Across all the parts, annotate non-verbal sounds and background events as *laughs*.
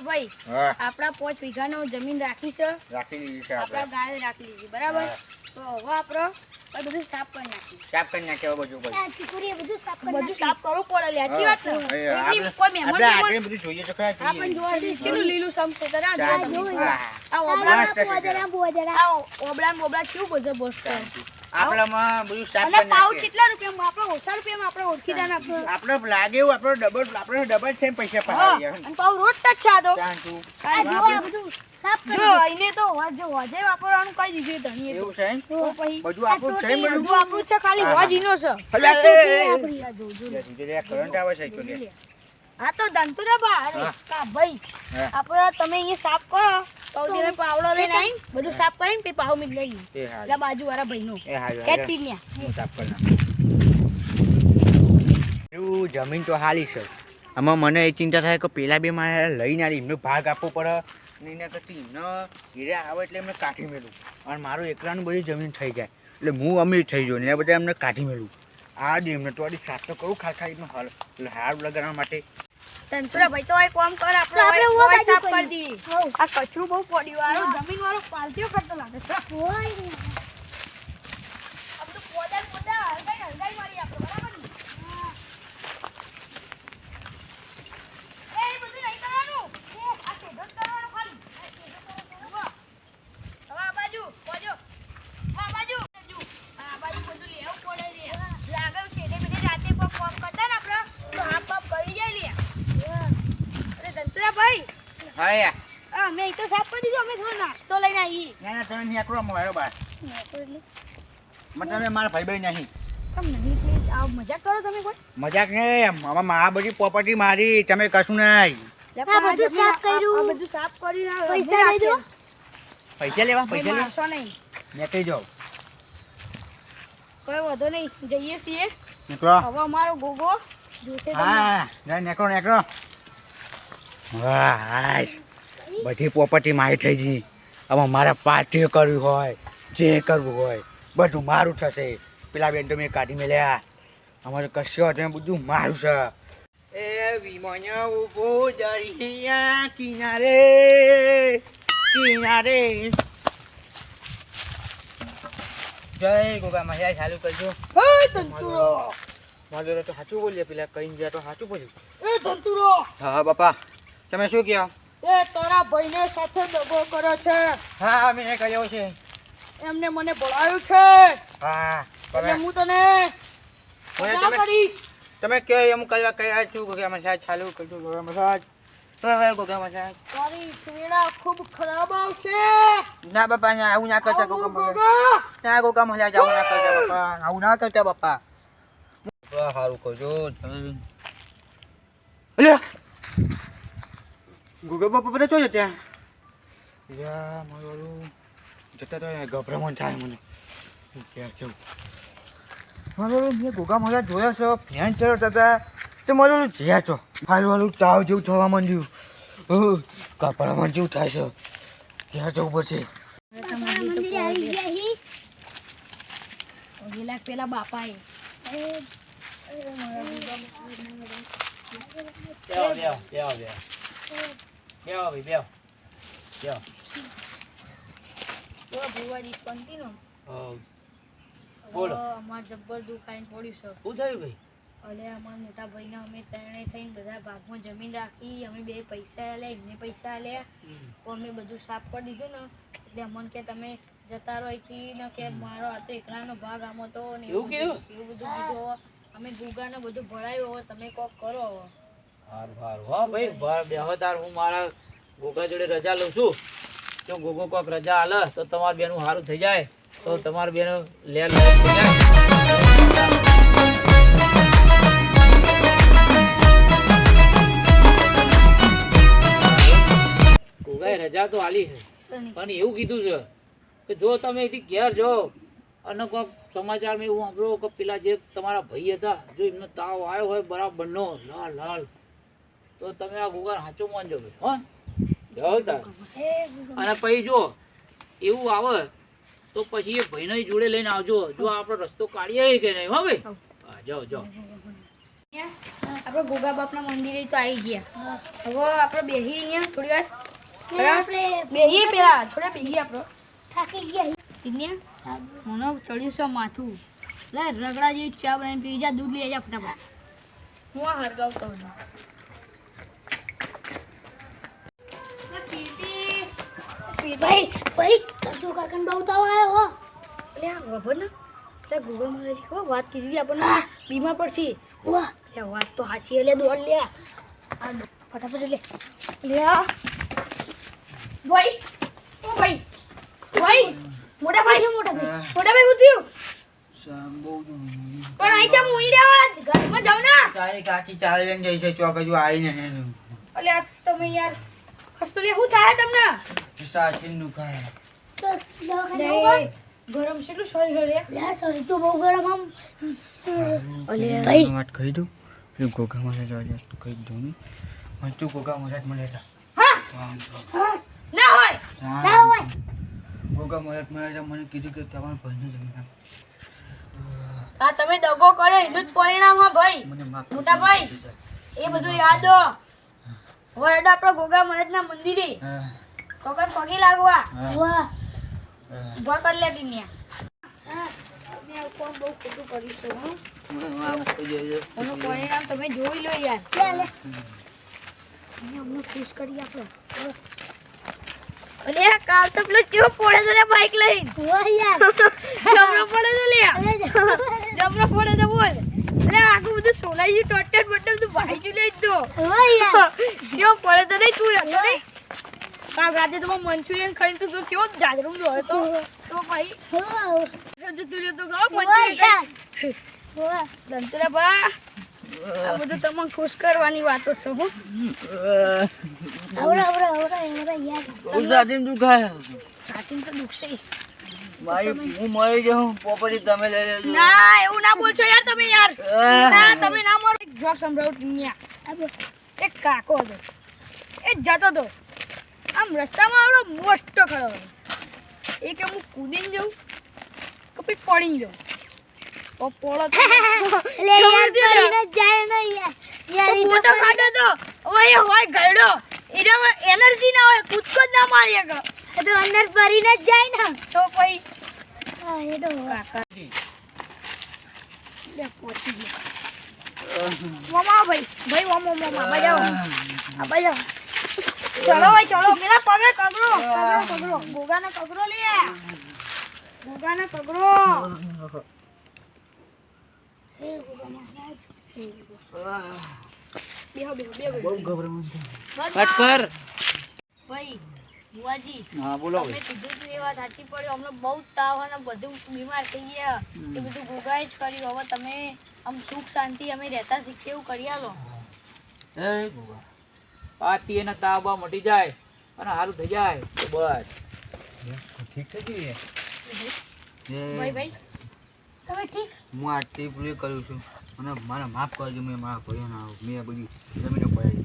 ભાઈ? આપડા પોચ વીઘા નો જમીન રાખી છે. રાખી દીધી છે આપડા ગાય રાખી દીધી બરાબર? તો હવે આપણે બધું સાફ કરી નાખીએ. સાફ કરી નાખ્યો બધું સાફ કરી બધું સાફ કરવું પડે લે સાચી વાત ને? આપણે- કોઈ મહેમાન આપણે બધું જોઈએ તો ખરા આ જોવા કેટલું લીલું સમશે છે. આ ઓબળા આ ઓબળા બોબળા કેવું બધું બોસતો આપણામાં બધું સાફ કરી પાવ કેટલા રૂપિયામાં આપણે ઓછા રૂપિયામાં આપણે ઓળખીતા નાખશું આપણે લાગે એવું આપણે ડબલ આપણે ડબલ છે પૈસા પડાવીએ અને પાવ રોજ જ છે આ તો આ બધું સાફ કરી જો એને તો હોજ હોજે વાપરવાનું કઈ દીધું ધણીએ એવું છે એમ? તો પછી બધું આપણું છે બધું? બધું આપણું છે ખાલી હોજ. છે હલા. આપણી. આ જો જો કરંટ આવે છે. હા તો ધનતુરા બા. કા ભાઈ. આપણે તમે અહીંયા સાફ કરો. તો દીને પાવડો લઈને આવીને બધું સાફ કરીને પછી પાવ મીટ લઈ એ એટલે બાજુ વાળા ભાઈનો. કેટી હારું. હું સાફ કરી. જમીન તો હાલી છે. આમાં મને એ ચિંતા થાય કે પેલા બે મારે લઈને આવી એમનો ભાગ આપવો પડે. ને એના કરતી એમને હીરા આવે એટલે એમને કાઢી મેલું. અને મારું એકલાનું બધી જમીન થઈ જાય. એટલે હું અમીર થઈ જાઉં ને એના બધા એમને કાઢી મેલું. આ દે એમને તો આડી સાફ તો કરું ખાલ ખાલી હાલ હાર લગાડવા માટે. ધનતુરા ભાઈ તો એક કામ કર આપણે આપણે સાફ. કરી દઈએ. આ કચરું બહુ પડ્યું આ જમીન વાળો પાલતીઓ કરતો લાગે છે હોય. આ બધું પોદા ને પોદા હલગાઈ હલગાઈ મારી આપણે બરાબર ને એ એ બધું નહીં કરવાનું એ આ શેઢો જ કરવાનો ખાલી આ શેઢો કરવાનો. હવે આ બાજુ પોજો આ બાજુ બાજુ. આ બાજુ બધું લેવું પડે રે લાગે શેઢે બેઠે રાતે પણ કામ કરતા ને આપણે તો હાફ બાફ કરી જાય લે અરે ધનતુરા ભાઈ હા યાર આ મેં તો સાફ કરી દીધું અમે થોડો નાસ્તો લઈને આવી ના ના તમે નીકળો મારો બાર મને તમે મારા ભાઈ ભાઈ નહીં. તમ નહીં મજાક કરો તમે કોઈ? મજાક નહીં આ બધી પ્રોપર્ટી મારી તમે કશું નહીં. બધું સાફ કર્યું. બધું સાફ કર્યું પૈસા લઈ દો. પૈસા લેવા પૈસા લેવા? નહીં. નીકળી જાઓ કોઈ વાંધો નહીં જઈએ છીએ. નીકળો. હવે અમારો ગોગો જોશે. હા નીકળો નીકળો. વાહ બધી પ્રોપર્ટી મારી થઈ ગઈ. હવે મારે પાર્ટી કરવી હોય જે કરવું હોય બધું મારું થશે. પેલા બેન તો મેં કાઢી મેલ્યા. અમારે કશો હતો બધું મારું છે. એ વિમાન ઊભો દરિયા કિનારે કિનારે. જય ગોગા મહિયા ચાલુ કરજો. મારો તો સાચું બોલીએ પેલા કઈ ગયા તો સાચું બોલ્યું. એ ધનતુરો હા હા બાપા. તમે શું કહો? એ તારા ભાઈને સાથે દગો કરો છે. હા મેં કર્યો છે. એમને મને બોલાવ્યું છે. હા એટલે હું તને મજા તમે કરીશ. તમે કહો એમ કરવા કયા છું ગોગા મસાજ ચાલુ કરજો ગોગા મસાજ હવે ગોગા મસાજ તારી પીડા ખૂબ ખરાબ આવશે. ના બાપા ના આવું ના કરતા ગોગા મસાજ ગોગા. ના ગોગા મસાજ આવું ના કરતા બાપા. આવું ના કરતા બાપા. સારું કરજો તમે અલ્યા! ગોગા બાપા બધા છો ત્યાં યા મારું જતા તો ગભરામણ થાય મને ક્યાં જવું મારું મેં ગોગા મજા જોયા છો ફેન ચડતા હતા તો મારું જ્યાં છો હાલ વાલું તાવ જેવું થવા માંડ્યું કપડામાં જેવું થાય છે ક્યાં જવું પડશે. ગેલા પેલા બાપાએ Yeah, yeah, yeah, બેહો. બેહો ભાઈ, બેહો. બેહો. તો ભુવાજી હઉ. બોલો. અમાર જબ્બર દુખાઈને પડ્યું છે શું થયું ભાઈ અલે અમારા મોટા ભાઈને અમે ત્રણે થઈને બધા ભાગમાં જમીન રાખી અમે બે પૈસા આલ્યા એમને પૈસા આલ્યા તો અમે બધું સાફ કરી દીધું ને એટલે અમને કે તમે જતા રહો અહીંથી ને કે મારો આ તો એકલાનો ભાગ આમ હતો ને એવું કીધું? એવું બધું કીધું અમે ગુગાને બધું ભરાયું હવે તમે કોક કરો હવે સારું સારું હા ભાઈ ભા- બેહો તાર. હું મારા ગોગા જોડે રજા લઉં છું. જો ગોગો કોક રજા આલે તો તમાર બેનું સારું થઈ જાય. તો તમારું બેનું લે લે ગોગાએ રજા તો આલી છે. પણ એવું કીધું છે કે જો તમે એથી ઘેર જો અને કોઈક સમાચારમાં એવું સાંભળો કે પેલા જે તમારા ભાઈ હતા જો એમનો તાવ આવ્યો હોય બરાબરનો લાલ લાલ. તો તમે આ ગુગાર સાચું માનજો હો? અને પછી જો એવું આવે તો પછી એ ભાઈને જોડે લઈને આવજો. જો આપણો રસ્તો કાઢીએ કે નહીં હો ભાઈ? હા જાઓ જાઓ. આપણે ગોગા બાપના મંદિરે તો આવી ગયા. હવે આપણે બેહી અહીંયા થોડી વાર. આપણે બેહીએ પેલા થોડા બેહીએ આપણે. થાકી ગયા. ટીનિયા મને ચડ્યું છે માથું. લે રગડા જેવી ચા બનાવીને પી જા દૂધ લઈ જા ફટાફટ. હું આ હરગાવતો ભાઈ ભાઈ કાજુ કાકાને બહુ તાવ આવ્યો હો. એટલે આ ને. ત્યાં ગોગા મહારાજ ખબર વાત કીધી હતી આપણને. બીમાર પડશી. વાહ લે વાત તો સાચી એટલે દોડ લે. આ ફટાફટ લે લે ભાઈ ઓ ભાઈ ભાઈ મોટા ભાઈ મોટા ભાઈ મોટા ભાઈ ઉઠ્યું પણ આઈ ચા મુઈ રહ્યા ઘરમાં જાવ ના. તારી કાકી ચાલી જઈ છે ચોક હજુ આવીને. અલ્યા આ તમે યાર લે હું થાય તમને? સાચીનું તો દવાખાને ગરમ છે એટલું સોરી સોરી લે સોરી તું બહુ ગરમ આમ. ઓલે ભાઈ. વાત કહી દઉં પેલું ગોગા મહારાજ આજે કહી દઉં ને મને તું ગોગા જ મળે હા? ના હોય. ના. હોય. ગોગા મહારાજ મળે મને કીધું કે તમારા ભાઈને જમીન આ તમે દગો કરે એનું જ પરિણામ હા ભાઈ. મને મોટા ભાઈ એ બધું યાદ. હો હવે આપણો આપણે ગોગા મહારાજના મંદિરે. હા. તો કઈ પગે લાગવા. વાહ. કરી લે ટીનિયા હા. તમે કોણ બહુ ખોટું કર્યું છે હો. એનું પરિણામ તમે જોઈ લો યાર. લે લે. અમને ખુશ કરી આપો. અલે કાલ તો પેલો ચો પડે છે લે બાઈક લઈને. વાહ યાર. જમરો પડે છે લે. જમરો પડે છે બોલ. આખું બધું સોલાઈ ગયું ટોટેટ બધું ભાઈ જ લઈ દો કેવો પડે તો નહીં તું હતો નહીં? કાલ રાતે તો મંચુરિયન ખાઈને તો તું કેવો હતો. તો ભાઈ વાહ જતું ખાવ મંચુરિયન દંતરા બા આ બધું તમને ખુશ કરવાની વાતો છે હું. આવડા આવડા આવડા આવડા યાર. બહુ દુખાય. છાતી તો દુખશે. મારી હું મળી જાઉં પોપડી તમે લઈ લેજો. ના એવું ના બોલશો યાર તમે યાર. ના તમે ના મારો. એક જોક સંભળાવું ટીનિયા એક કાકો હતો. એ જતો હતો. આમ રસ્તામાં આવડો મોટો ખડો એ કે હું કૂદીને જાઉં કે પછી પડીને જાઉં? તો પોળો *laughs* એનર્જી ના હોય. કૂદકો જ ના મારી આ તો અંદર ભરીને જ જાય ને. તો કોઈ હા એ તો કાકાજી. કાકા લે ગયો. મામા ભાઈ. ભાઈ મામા મામા બજાવો આ બજાવો ચલો ભાઈ ચલો. પેલા પગે કગરો કગરો કગરો ગોગાને કગરો લે. ગોગાને કગરો હે ગોગા મહારાજ. હે ગોગા. બેહો બેહો બેહો. બહુ ગભરામણ છે. કટ કર. ભાઈ બુઆજી હા બોલો તમે કીધું તું એ વાત સાચી પડી. અમને બહુ તાવ અને બધું બીમાર થઈ ગયા. એ બધું ગોગાએ જ કર્યું. હવે તમે આમ સુખ શાંતિ અમે રહેતા શીખીએ એવું કરી આલો. એ પાતી એના તાબા મટી જાય અને સારું થઈ જાય. તો બસ. ઠીક થઈ ભાઈ ભાઈ તમે ઠીક? હું આ ટ્રીપ પૂરી કરું છું. મને મારા માફ કરજો મેં મારા ભાઈઓને મેં બધું બધી જમીનો પડાવી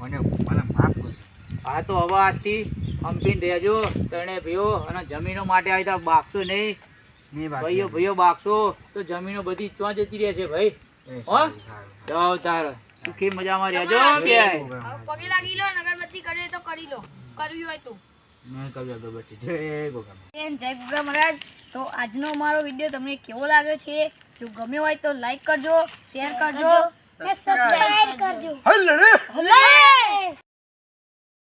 મને મને માફ કરજો. આ તો હવે આજથી હંપીને રહેજો. તને ભયો અને જમીનો માટે આવી તો બાગશો નહીં. ભાઈઓ ભાઈઓ બાગશો. તો જમીનો બધી ચોં જતી રહેશે ભાઈ. હો? જાઓ તાર. સુખી મજામાં રહેજો બે હવે પગે લાગી લો અગરબત્તી કરી તો કરી લો. કરવી હોય તો. મેં કહ્યું અગરબત્તી. જય ગોગા એમ જય ગુગા મહારાજ. તો આજનો અમારો વીડિયો તમને કેવો લાગ્યો છે? જો ગમ્યો હોય તો લાઈક કરજો શેર કરજો સબસ્ક્રાઇબ કરજો. હલ્લે!